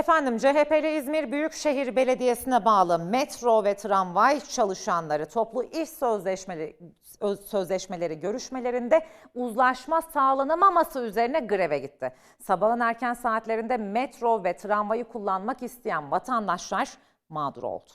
Efendim CHP'li İzmir Büyükşehir Belediyesi'ne bağlı metro ve tramvay çalışanları toplu iş sözleşmeleri, öz- sözleşmeleri görüşmelerinde uzlaşma sağlanamaması üzerine greve gitti. Sabahın erken saatlerinde metro ve tramvayı kullanmak isteyen vatandaşlar mağdur oldu.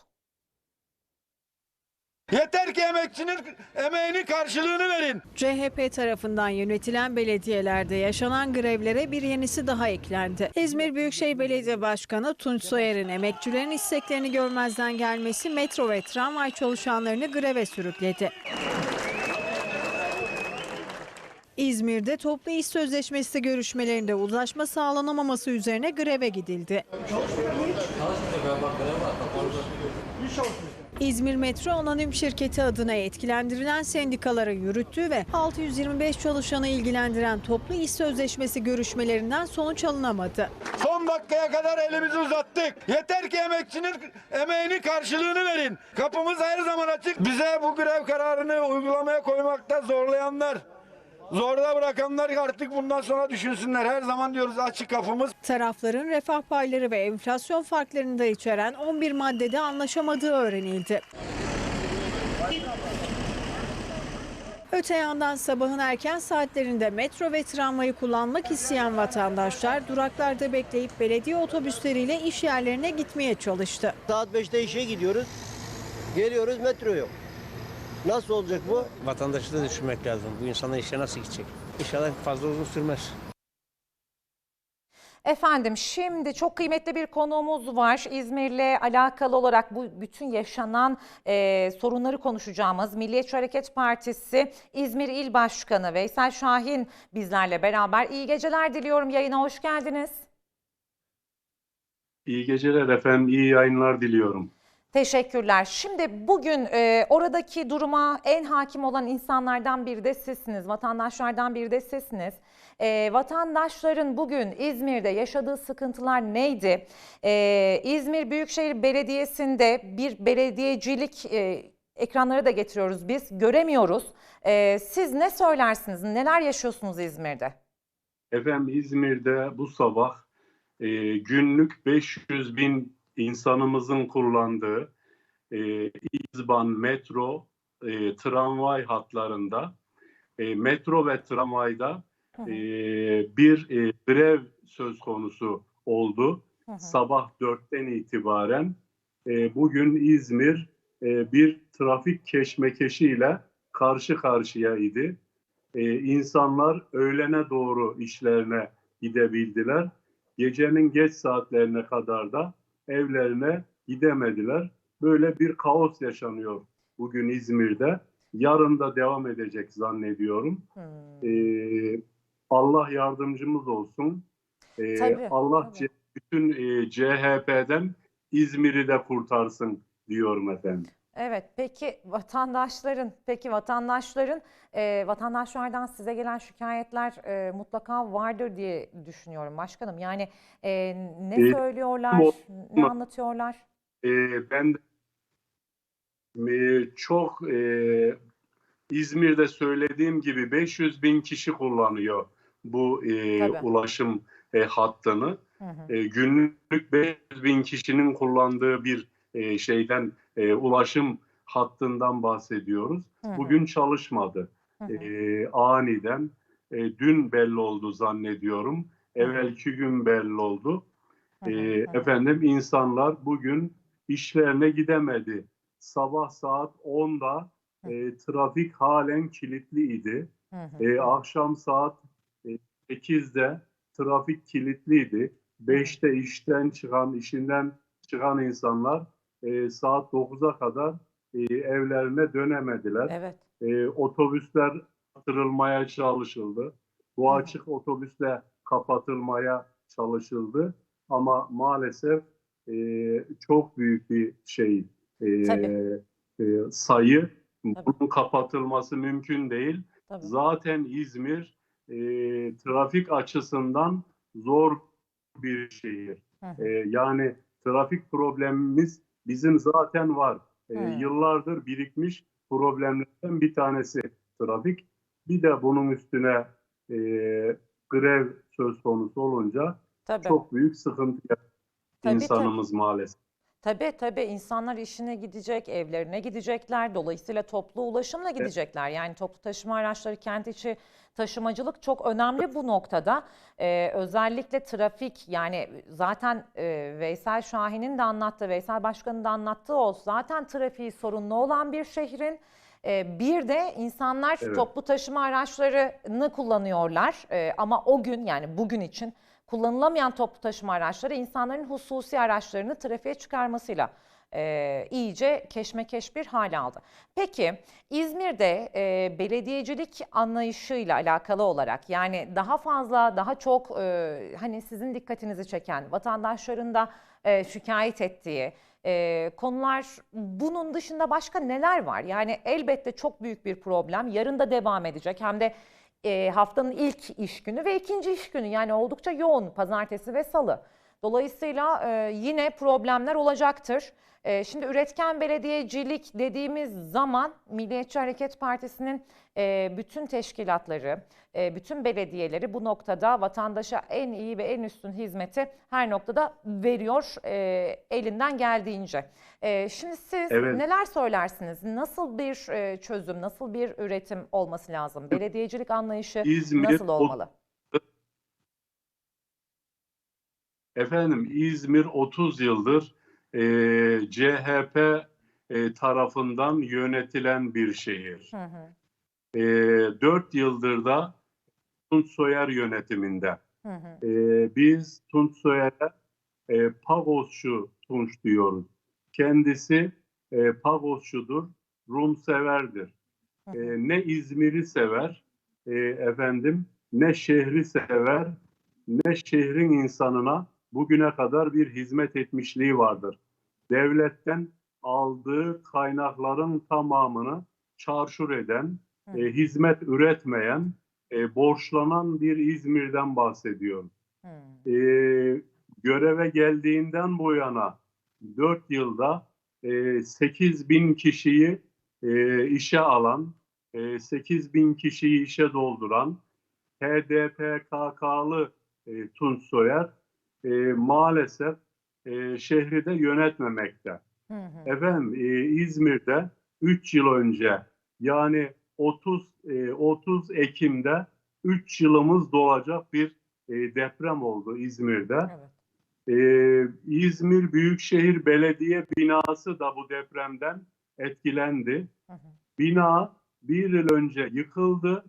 Yeter ki emekçinin emeğinin karşılığını verin. CHP tarafından yönetilen belediyelerde yaşanan grevlere bir yenisi daha eklendi. İzmir Büyükşehir Belediye Başkanı Tunç Soyer'in emekçilerin isteklerini görmezden gelmesi metro ve tramvay çalışanlarını greve sürükledi. İzmir'de toplu iş sözleşmesi görüşmelerinde uzlaşma sağlanamaması üzerine greve gidildi. İzmir Metro Anonim Şirketi adına etkilendirilen sendikalara yürüttüğü ve 625 çalışanı ilgilendiren toplu iş sözleşmesi görüşmelerinden sonuç alınamadı. Son dakikaya kadar elimizi uzattık. Yeter ki emekçinin emeğinin karşılığını verin. Kapımız her zaman açık. Bize bu grev kararını uygulamaya koymakta zorlayanlar, zorda bırakanlar artık bundan sonra düşünsünler. Her zaman diyoruz açık kapımız. Tarafların refah payları ve enflasyon farklarını da içeren 11 maddede anlaşamadığı öğrenildi. Öte yandan sabahın erken saatlerinde metro ve tramvayı kullanmak isteyen vatandaşlar duraklarda bekleyip belediye otobüsleriyle iş yerlerine gitmeye çalıştı. Saat 5'te işe gidiyoruz. Geliyoruz metro yok. Nasıl olacak bu? Vatandaşı da düşünmek lazım. Bu insanlar işe nasıl gidecek? İnşallah fazla uzun sürmez. Efendim şimdi çok kıymetli bir konuğumuz var. İzmir'le alakalı olarak bu bütün yaşanan e, sorunları konuşacağımız Milliyetçi Hareket Partisi İzmir İl Başkanı Veysel Şahin bizlerle beraber. İyi geceler diliyorum. Yayına hoş geldiniz. İyi geceler efendim, iyi yayınlar diliyorum. Teşekkürler. Şimdi bugün e, oradaki duruma en hakim olan insanlardan biri de sizsiniz, vatandaşlardan biri de sizsiniz. E, vatandaşların bugün İzmir'de yaşadığı sıkıntılar neydi? E, İzmir Büyükşehir Belediyesi'nde bir belediyecilik e, ekranları da getiriyoruz biz, göremiyoruz. E, siz ne söylersiniz, neler yaşıyorsunuz İzmir'de? Efendim İzmir'de bu sabah e, günlük 500 bin insanımızın kullandığı e, İzban metro, e, tramvay hatlarında, e, metro ve tramvayda e, bir e, grev söz konusu oldu. Hı hı. Sabah 4'ten itibaren e, bugün İzmir e, bir trafik keşmekeşiyle karşı karşıya idi. E, insanlar öğlene doğru işlerine gidebildiler. Gecenin geç saatlerine kadar da evlerine gidemediler. Böyle bir kaos yaşanıyor bugün İzmir'de. Yarın da devam edecek zannediyorum. Hmm. Ee, Allah yardımcımız olsun. Ee, Tabii, Allah tabii. Bütün e, CHP'den İzmir'i de kurtarsın diyorum efendim. Evet, peki vatandaşların, peki vatandaşların, e, vatandaşlardan size gelen şikayetler e, mutlaka vardır diye düşünüyorum başkanım. Yani e, ne E, söylüyorlar, bu- ne anlatıyorlar? Ee, ben e, çok e, İzmir'de söylediğim gibi 500 bin kişi kullanıyor bu e, Tabii. ulaşım e, hattını. Hı hı. E, günlük 500 bin kişinin kullandığı bir e, şeyden e, ulaşım hattından bahsediyoruz. Hı hı. Bugün çalışmadı. Hı hı. E, aniden e, dün belli oldu zannediyorum. Evvelki gün belli oldu. E, hı hı. efendim insanlar bugün işlerine gidemedi. Sabah saat 10'da e, trafik halen kilitliydi. Hı hı. E, akşam saat e, 8'de trafik kilitliydi. 5'te işten çıkan, işinden çıkan insanlar e, saat 9'a kadar e, evlerine dönemediler. Evet. E, otobüsler kapatılmaya çalışıldı. Bu Hı açık otobüsle kapatılmaya çalışıldı. Ama maalesef e, çok büyük bir şey e, Tabii. e, sayı. Bunun kapatılması mümkün değil. Tabii. Zaten İzmir e, trafik açısından zor bir şehir. Hı. E, yani trafik problemimiz bizim zaten var. E. Yıllardır birikmiş problemlerden bir tanesi trafik. Bir de bunun üstüne e, grev söz konusu olunca Tabii. çok büyük sıkıntı Tabii, insanımız maalesef. Tabii tabii insanlar işine gidecek, evlerine gidecekler. Dolayısıyla toplu ulaşımla gidecekler. Yani toplu taşıma araçları, kent içi taşımacılık çok önemli bu noktada. Ee, özellikle trafik yani zaten e, Veysel Şahin'in de anlattığı, Veysel Başkan'ın da anlattığı o zaten trafiği sorunlu olan bir şehrin. e, bir de insanlar Evet. toplu taşıma araçlarını kullanıyorlar. E, ama o gün yani bugün için kullanılamayan toplu taşıma araçları insanların hususi araçlarını trafiğe çıkarmasıyla e, iyice keşmekeş bir hale aldı. Peki İzmir'de e, belediyecilik anlayışıyla alakalı olarak yani daha fazla daha çok e, hani sizin dikkatinizi çeken vatandaşların da e, şikayet ettiği e, konular bunun dışında başka neler var? Yani elbette çok büyük bir problem yarın da devam edecek hem de haftanın ilk iş günü ve ikinci iş günü yani oldukça yoğun pazartesi ve salı. Dolayısıyla e, yine problemler olacaktır. E, şimdi üretken belediyecilik dediğimiz zaman Milliyetçi Hareket Partisi'nin e, bütün teşkilatları, e, bütün belediyeleri bu noktada vatandaşa en iyi ve en üstün hizmeti her noktada veriyor e, elinden geldiğince. E, şimdi siz Evet. neler söylersiniz? Nasıl bir e, çözüm, nasıl bir üretim olması lazım? Belediyecilik anlayışı İzmir nasıl o- olmalı? Efendim İzmir 30 yıldır e, CHP e, tarafından yönetilen bir şehir. Hı hı, E, 4 yıldır da Tunç Soyer yönetiminde. hı hı, E, biz Tunç Soyer'e e, Pagosçu Tunç diyoruz. Kendisi e, Pagosçudur, Rum severdir. hı E, ne İzmir'i sever, e, efendim, ne şehri sever, ne şehrin insanına bugüne kadar bir hizmet etmişliği vardır. Devletten aldığı kaynakların tamamını çarşur eden, e, hizmet üretmeyen, e, borçlanan bir İzmir'den bahsediyorum. E, göreve geldiğinden bu yana 4 yılda e, 8 bin kişiyi e, işe alan, e, 8 bin kişiyi işe dolduran HDPKK'lı e, Tunç Soyer e, maalesef e, şehri de yönetmemekte. Hı hı. Efendim e, İzmir'de 3 yıl önce yani 30 e, 30 Ekim'de 3 yılımız dolacak bir e, deprem oldu İzmir'de. Evet. Ee, İzmir Büyükşehir Belediye binası da bu depremden etkilendi. Hı hı. Bina bir yıl önce yıkıldı.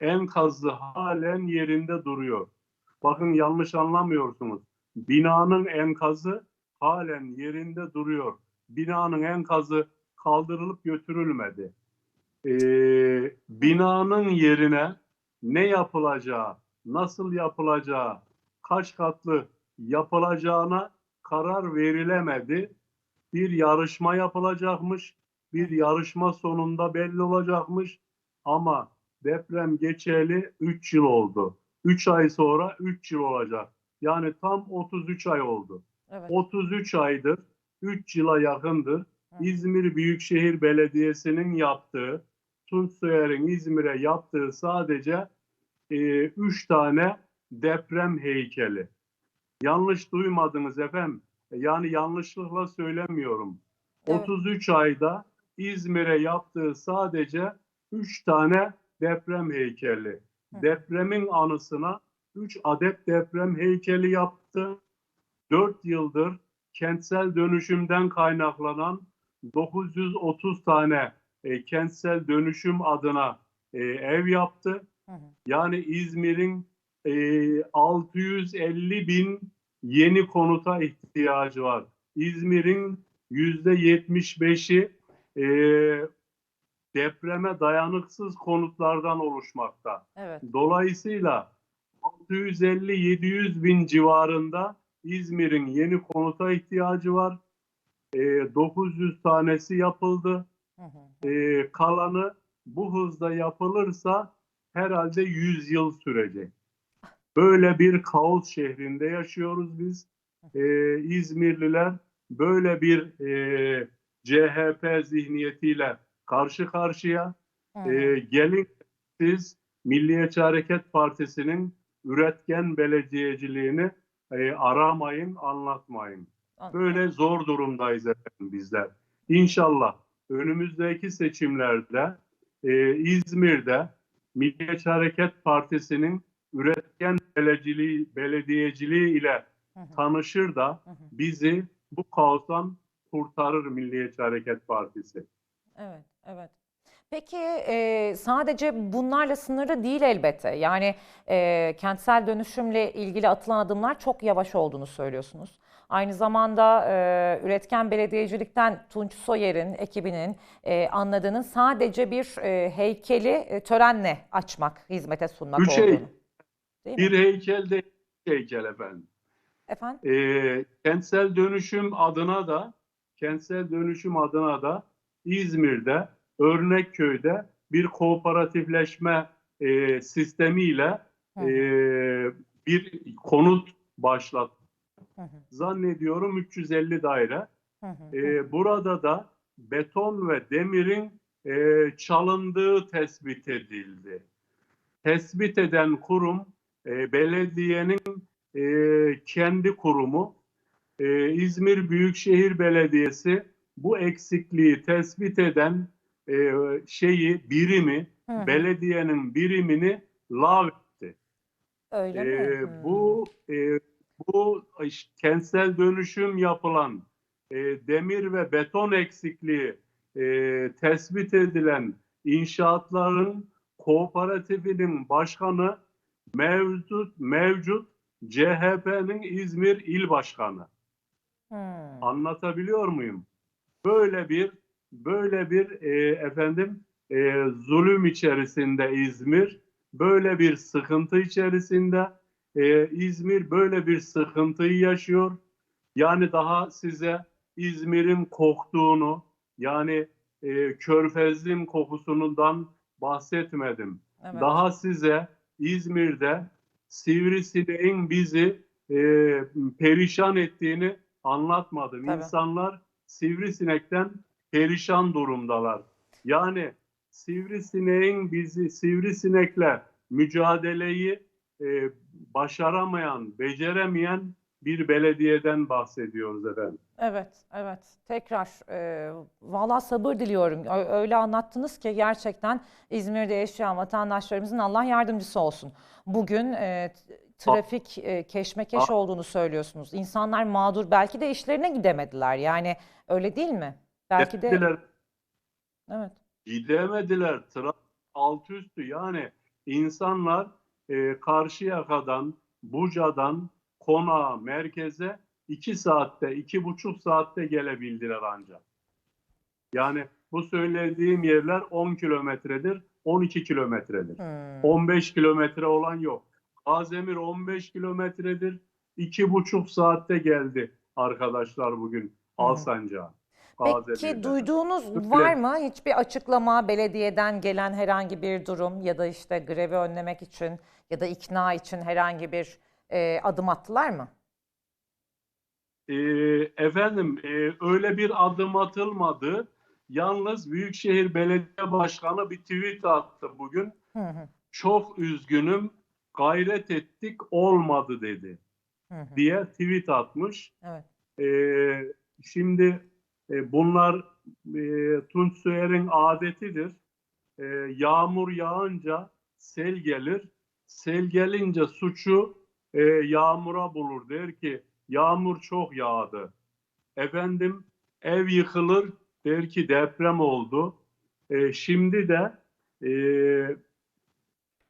Enkazı halen yerinde duruyor. Bakın yanlış anlamıyorsunuz. Binanın enkazı halen yerinde duruyor. Binanın enkazı kaldırılıp götürülmedi. Ee, binanın yerine ne yapılacağı, nasıl yapılacağı, kaç katlı yapılacağına karar verilemedi. Bir yarışma yapılacakmış. Bir yarışma sonunda belli olacakmış. Ama deprem geçeli 3 yıl oldu. 3 ay sonra 3 yıl olacak. Yani tam 33 ay oldu. Evet. 33 aydır, 3 yıla yakındır İzmir Büyükşehir Belediyesi'nin yaptığı, Tunç Soyer'in İzmir'e yaptığı sadece 3 tane deprem heykeli. Yanlış duymadınız efendim. Yani yanlışlıkla söylemiyorum. Evet. 33 ayda İzmir'e yaptığı sadece 3 tane deprem heykeli. Depremin anısına 3 adet deprem heykeli yaptı. 4 yıldır kentsel dönüşümden kaynaklanan 930 tane e, kentsel dönüşüm adına e, ev yaptı. Hı hı. Yani İzmir'in e, 650 bin yeni konuta ihtiyacı var. İzmir'in yüzde 75'i e, depreme dayanıksız konutlardan oluşmakta. Evet. Dolayısıyla 650-700 bin civarında İzmir'in yeni konuta ihtiyacı var. E, 900 tanesi yapıldı. Hı hı. E, kalanı bu hızda yapılırsa herhalde 100 yıl sürecek. Böyle bir kaos şehrinde yaşıyoruz biz. E, İzmirliler böyle bir e, CHP zihniyetiyle karşı karşıya. E, gelin siz Milliyetçi Hareket Partisi'nin üretken belediyeciliğini e, aramayın, anlatmayın. Böyle zor durumdayız efendim bizler. İnşallah önümüzdeki seçimlerde e, İzmir'de Milliyetçi Hareket Partisi'nin üretken belediyeciliği, belediyeciliği ile Hı hı, tanışır da hı hı. bizi bu kaostan kurtarır Milliyetçi Hareket Partisi. Evet, evet. Peki e, sadece bunlarla sınırlı değil elbette. Yani e, kentsel dönüşümle ilgili atılan adımlar çok yavaş olduğunu söylüyorsunuz. Aynı zamanda e, üretken belediyecilikten Tunç Soyer'in ekibinin e, anladığının sadece bir e, heykeli e, törenle açmak, hizmete sunmak Üç olduğunu. Değil mi? Bir heykel de heykel efendim. Efendim? E, kentsel dönüşüm adına da kentsel dönüşüm adına da İzmir'de Örnekköy'de bir kooperatifleşme e, sistemiyle e, bir konut başlat. Zannediyorum 350 daire. E, burada da beton ve demirin e, çalındığı tespit edildi. Tespit eden kurum e, belediyenin e, kendi kurumu. E, İzmir Büyükşehir Belediyesi bu eksikliği tespit eden e, şeyi birimi hı belediyenin birimini lağvetti. Öyle mi? Ee, Hmm. bu e, bu kentsel dönüşüm yapılan e, demir ve beton eksikliği e, tespit edilen inşaatların kooperatifinin başkanı mevcut mevcut CHP'nin İzmir İl Başkanı. Hmm. Anlatabiliyor muyum? Böyle bir böyle bir e, efendim e, zulüm içerisinde İzmir, böyle bir sıkıntı içerisinde e, İzmir böyle bir sıkıntıyı yaşıyor. Yani daha size İzmir'in koktuğunu, yani e, körfezin kokusundan bahsetmedim. Evet. Daha size İzmir'de sivrisineğin bizi e, perişan ettiğini anlatmadım. Tabii. İnsanlar sivrisinekten perişan durumdalar. Yani sivrisineğin bizi sivrisinekle mücadeleyi e, başaramayan, beceremeyen bir belediyeden bahsediyoruz efendim. Evet, evet. Tekrar e, valla sabır diliyorum. Öyle anlattınız ki gerçekten İzmir'de yaşayan vatandaşlarımızın Allah yardımcısı olsun. Bugün e, trafik e, keşmekeş olduğunu söylüyorsunuz. İnsanlar mağdur. Belki de işlerine gidemediler. Yani öyle değil mi? Belki de evet. gidemediler. Trafik alt üstü yani insanlar e, Karşıyaka'dan, Buca'dan konağa, merkeze iki saatte, iki buçuk saatte gelebildiler ancak. Yani bu söylediğim yerler 10 kilometredir, 12 kilometredir. Hmm. 15 kilometre olan yok. Azemir 15 kilometredir. iki buçuk saatte geldi arkadaşlar bugün Alsancak'a. Peki duyduğunuz var mı hiçbir açıklama belediyeden gelen herhangi bir durum ya da işte grevi önlemek için ya da ikna için herhangi bir e, adım attılar mı? Ee, efendim e, öyle bir adım atılmadı. Yalnız Büyükşehir Belediye Başkanı bir tweet attı bugün. Hı hı, Çok üzgünüm, gayret ettik olmadı dedi hı hı. diye tweet atmış. Evet. Ee, şimdi e, bunlar e, Tunç Soyer'in adetidir. E, yağmur yağınca sel gelir. Sel gelince suçu e, yağmura bulur. Der ki yağmur çok yağdı. Efendim ev yıkılır. Der ki deprem oldu. E, şimdi de e,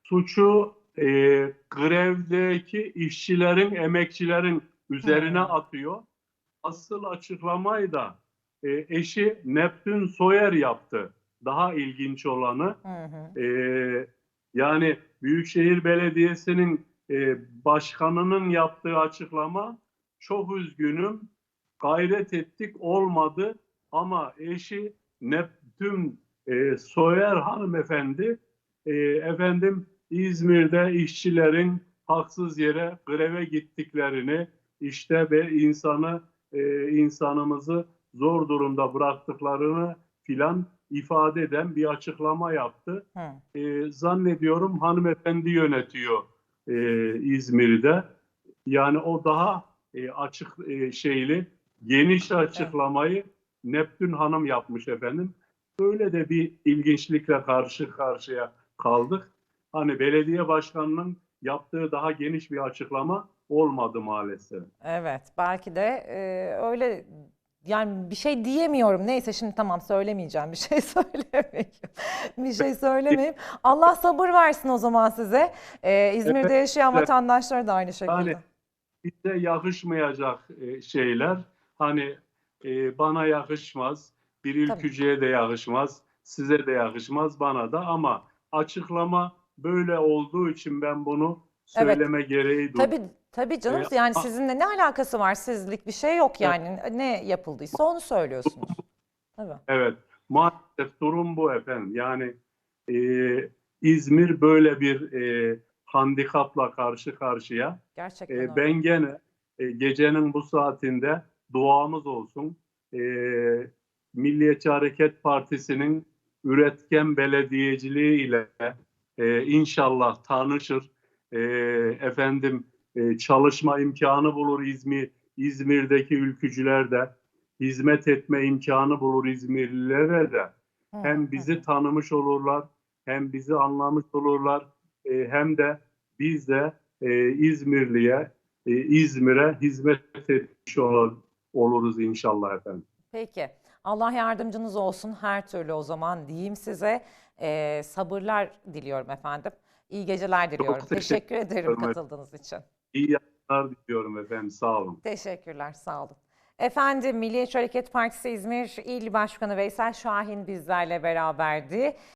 suçu e, grevdeki işçilerin, emekçilerin üzerine Hmm. atıyor. Asıl açıklamayı da e, eşi Neptün Soyer yaptı. Daha ilginç olanı. Hı. Ee, yani Büyükşehir Belediyesi'nin e, başkanının yaptığı açıklama çok üzgünüm gayret ettik olmadı ama eşi Neptün e, Soyer hanımefendi e, efendim İzmir'de işçilerin haksız yere greve gittiklerini işte ve insanı e, insanımızı zor durumda bıraktıklarını filan ifade eden bir açıklama yaptı. Hı. E, zannediyorum hanımefendi yönetiyor e, İzmir'de. Yani o daha e, açık e, şeyli, geniş açıklamayı Neptün Hanım yapmış efendim. Böyle de bir ilginçlikle karşı karşıya kaldık. Hani belediye başkanının yaptığı daha geniş bir açıklama olmadı maalesef. Evet, belki de e, öyle yani bir şey diyemiyorum. Neyse şimdi tamam söylemeyeceğim. Bir şey söylemeyeyim. Bir şey söylemeyeyim. Allah sabır versin o zaman size. E, İzmir'de Evet, yaşayan evet. vatandaşlara da aynı şekilde. Yani bize yakışmayacak e, şeyler hani e, bana yakışmaz, bir Tabii. ülkücüye de yakışmaz, size de yakışmaz, bana da ama açıklama böyle olduğu için ben bunu Evet. söyleme gereği duydum. Tabii tabii canım Ee, yani a- sizinle ne alakası var? Sizlik bir şey yok yani. Ne yapıldıysa onu söylüyorsunuz. Tabii. Evet, maalesef durum bu efendim. Yani e, İzmir böyle bir e, handikapla karşı karşıya. Gerçekten E, öyle. ben gene e, gecenin bu saatinde duamız olsun. E, Milliyetçi Hareket Partisi'nin üretken belediyeciliği ile e, inşallah tanışır. E, efendim e, çalışma imkanı bulur İzmir İzmir'deki ülkücüler de hizmet etme imkanı bulur İzmirlilere de. Hem bizi tanımış olurlar, hem bizi anlamış olurlar, e, hem de biz de e, İzmirli'ye, e, İzmir'e hizmet etmiş olur, oluruz inşallah efendim. Peki. Allah yardımcınız olsun her türlü o zaman diyeyim size. Ee, sabırlar diliyorum efendim. İyi geceler diliyorum. teşekkür Teşekkür ederim katıldığınız için. İyi yayınlar diliyorum efendim, sağ olun. Teşekkürler, sağ olun. Efendim Milliyetçi Hareket Partisi İzmir İl Başkanı Veysel Şahin bizlerle beraberdi.